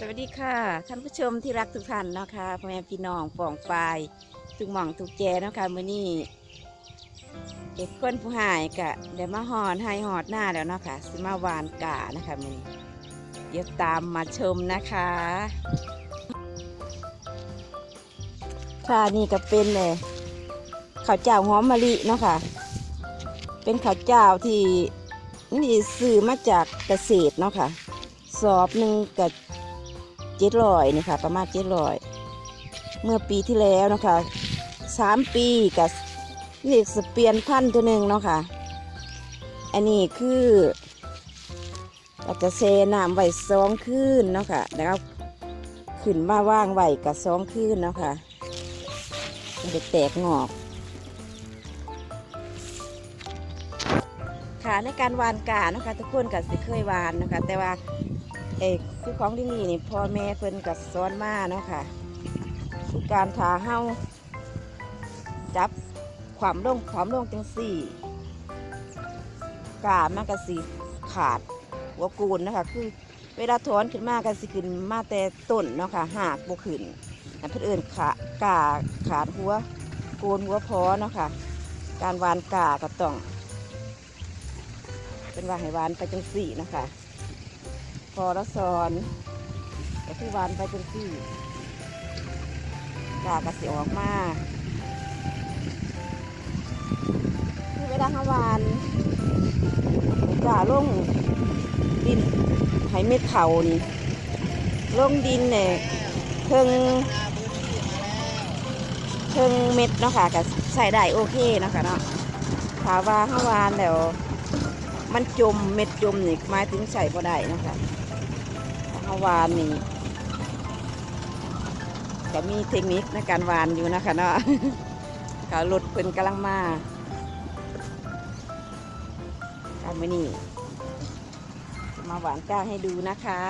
สวัสดีค่ะ ท่านผู้ชมที่รักทุกท่านนะคะพ่อแม่พี่น้องป่องปลายทุกหม่องทุกแจนะคะมื้อนี้เด็กคนผู้หายกะเดี๋ยวมาหอนให้หอดหน้าแล้วเนาะค่ะสิมาหวานกานะคะมื้อนี้เดี๋ยวตามมาชมนะคะ ค่ะนี่ก็เป็นเลยข้าวเจ้าหอมมะลิเนาะค่ะ เป็นข้าวเจ้าที่นี่ซื้อมาจากเกษตรเนาะค่ะสอบหนึ่งกับ เจ็ดร้อยนี่ค่ะ ประมาณเจ็ดร้อยเมื่อปีที่แล้วนะคะสามปีกับนี่สเปลี่ยนพันธุ์ตัวหนึ่งเนาะค่ะ อันนี้คือเราจะเซน้ำไว้สองคืนเนาะค่ะแล้วเอาขึ้นมาว่างไว้กับสองคืนเนาะค่ะมันจะแตกงอก ค่ะในการวานกาเนาะคะทุกคนก็สิเคยวานนะคะแต่ว่าเอก คือของที่นี่นี่พ่อแม่เพิ่นกับซ้อนมาเนาะค่ะคือการทาเฮาจับความลงความลงจังสี่กามันก็สิขาดหัวกูนนะคะ คือเวลาถอนขึ้นมาก็สิขึ้นมาแต่ต้นเนาะค่ะหากบ่ขึ้นอันเพิ่นเอื่นขากาขาดหัวโกนหัวพอเนาะค่ะ การวานกาก็ต้อง เป็นว่าให้วานไปจังสี่นะคะ พอแล้วสอนก็คือหวานไปจนที่กากระสีออกมาคือเวลาเขวานกาลงดินให้เม็ดเขานี่ลงดินเนี่ยเทิงเทิงเม็ดเนาะค่ะก็ใส่ได้โอเคเนาะค่ะเนาะถาว่าเขาวานแล้ว มันจมเม็ดจมนี่หมาถึงใส่ก็ได้นะคะ ถ้าวานนี่ก็มีเทคนิคในการวานอยู่นะคะเนาะก็รถเป็นกำลังมาการมานี่ มาหวานก้าให้ดูนะคะ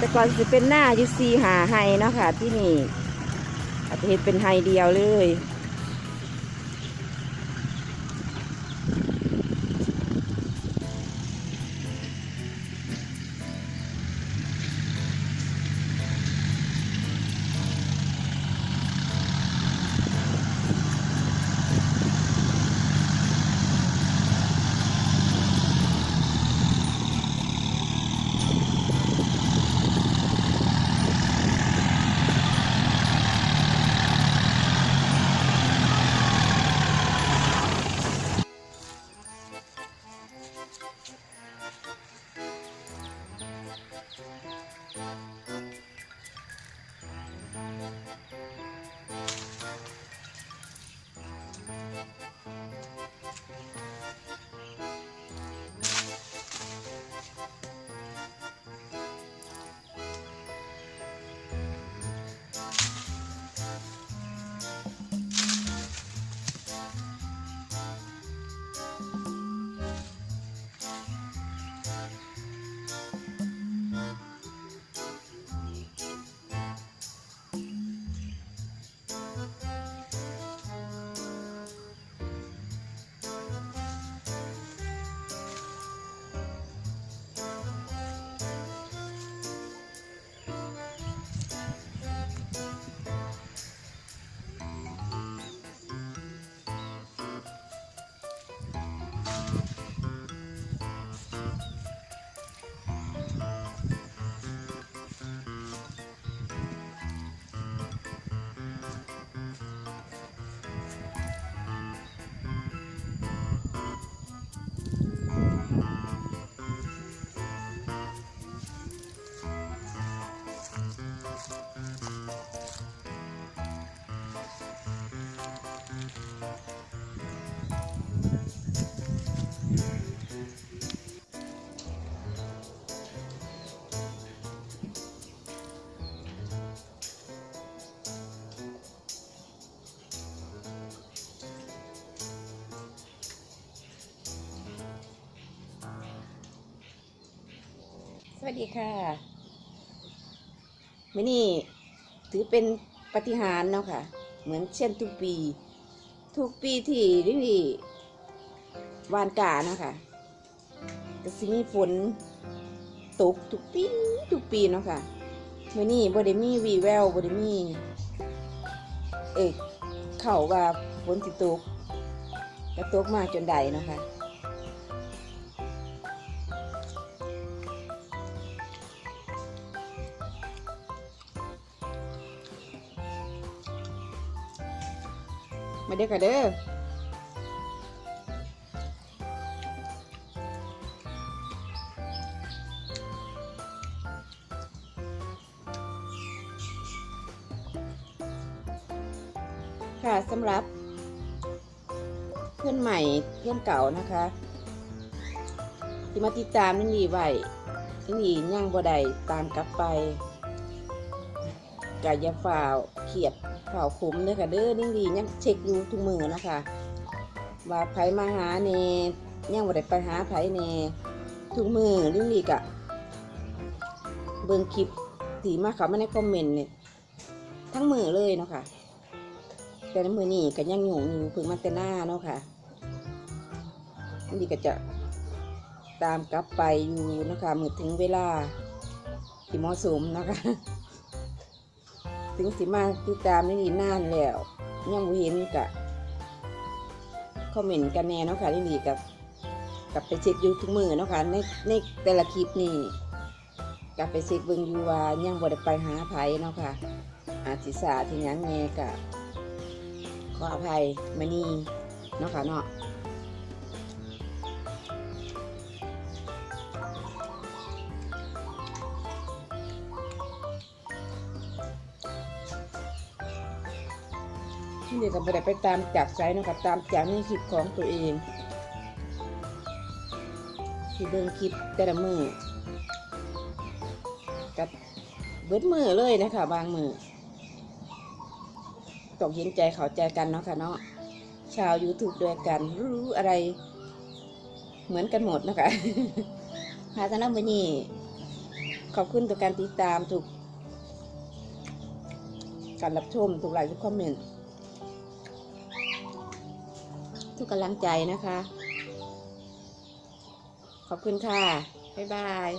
แต่ก่อนจะเป็นหน้าอยู่ซีหาไฮเนาะค่ะ ที่นี่อาจจะเห็นเป็นไฮเดียวเลย สวัสดีค่ะมื่อนี้ถือเป็นปฏิหารเนาะค่ะ เหมือนเช่นทุกปี ทุกปีที่ริลีวานกาเนาะค่ะก็สิมีฝนตกทุกปีทุกปีเนาะค่ะมื่อนี้บ่ได้มีวีแววบ่ได้มีเอกเข่าว่าฝนสิตกก็ตกมาจนใดเนาะค่ะ มาเด้อค่ะเด้อค่ะสำหรับเพื่อนใหม่เพื่อนเก่านะคะ ที่มาติดตามนี่นีไว้นี่นีย่างบ่ได้ตามกลับไปกายาฝ่าวเขียด ข่าวขมเด้อค่ะเด้อนิ่งดียังเช็คอยู่ทุกมือนะคะ ว่าไผมาหาเนยังบ่ได้ไปหาไผเนทุกมือลิ่งดีกะเบิ่งคลิปที่มาเขามาในคอมเมนต์เนี่ยทั้งมือเลยเนาะค่ะ แต่ในมือนี่ก็ยังอยู่อยู่เพิ่งมาแต่หน้าเนาะค่ะลิ่งดีก็จะตามกลับไปอยู่นะคะเมื่อถึงเวลาที่เหมาะสมนะคะ ถึงสิมาติดตามนี่นานแล้ว ยังบ่เห็นกะคอมเมนต์กันแน่เนาะค่ะนี่ดีกับกับไปเช็คยูทุกมือเนาะค่ะในในแต่ละคลิปนี่กับไปเช็คเบิ่งยู่ว่ายังบ่ได้ไปหาไผเนาะค่ะอาจสิสาที่ยังแน่กะขออภัยมานี่เนาะค่ะเนาะ นี่เดี๋ยวก็บ่ได้ไปตามจากไซเนาะค่ะตามจากในคลิปของตัวเองที่เบิ่งคลิปแต่ละมือกับเบิดมือเลยนะคะบางมือต้องเห็นใจเข้าใจกันเนาะค่ะเนาะชาว YouTube ด้วยกันรู้อะไรเหมือนกันหมดนะคะหาสำหรับวันนี้ขอบคุณต่อการติดตามทุกการรับชมทุกไลค์ทุกคอมเมนต์ ทุกกำลังใจนะคะ ขอบคุณค่ะ บ๊ายบาย